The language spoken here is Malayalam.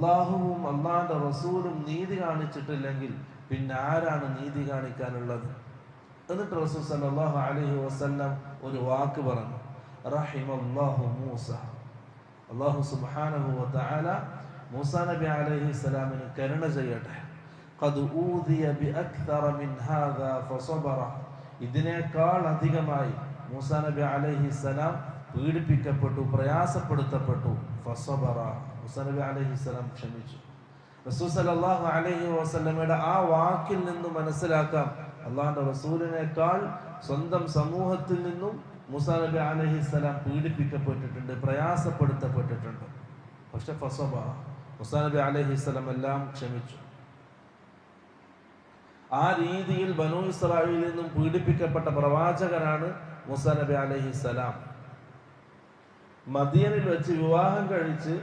അള്ളാഹുവും അള്ളാന്റെ റസൂലും നീതി കാണിച്ചിട്ടില്ലെങ്കിൽ പിന്നെ ആരാണ് നീതി കാണിക്കാനുള്ളത്? എന്നിട്ട് റസൂൽ സല്ലല്ലാഹു അലൈഹി വസല്ലം ഒരു വാക്ക് പറഞ്ഞു. റഹിമല്ലാഹു മൂസ. അള്ളാഹു സുബ്ഹാനഹു വതആല മൂസ നബി അലൈഹി സ്വലാമിന് കരുണ ചെയ്യട്ടെ. ഇതിനേക്കാൾ അധികമായി മൂസ നബി അലൈഹി സ്വലാം പീഡിപ്പിക്കപ്പെട്ടു പ്രയാസപ്പെടുത്തപ്പെട്ടു. ഫസബറ. മൂസ നബി അലൈഹി സ്വലാം ക്ഷമിച്ചു. റസൂൽ സല്ലല്ലാഹു അലൈഹി വസല്ലമയുടെ ആ വാക്കിൽ നിന്ന് മനസ്സിലാക്കാം. അള്ളാഹിന്റെ റസൂലിനേക്കാൾ സ്വന്തം സമൂഹത്തിൽ നിന്നും മൂസ നബി അലൈഹി സ്വലാം പീഡിപ്പിക്കപ്പെട്ടിട്ടുണ്ട് പ്രയാസപ്പെടുത്തപ്പെട്ടിട്ടുണ്ട്. പക്ഷെ ഫസബ മൂസ നബി അലൈഹി സ്വലാം എല്ലാം ക്ഷമിച്ചു. ആ രീതിയിൽ ബനു ഇസ്രായേലിൽ നിന്നും പീഡിപ്പിക്കപ്പെട്ട പ്രവാചകനാണ് മൂസ നബി അലൈഹി സ്വലാം. മദിയനിൽ വെച്ച് വിവാഹം കഴിച്ച്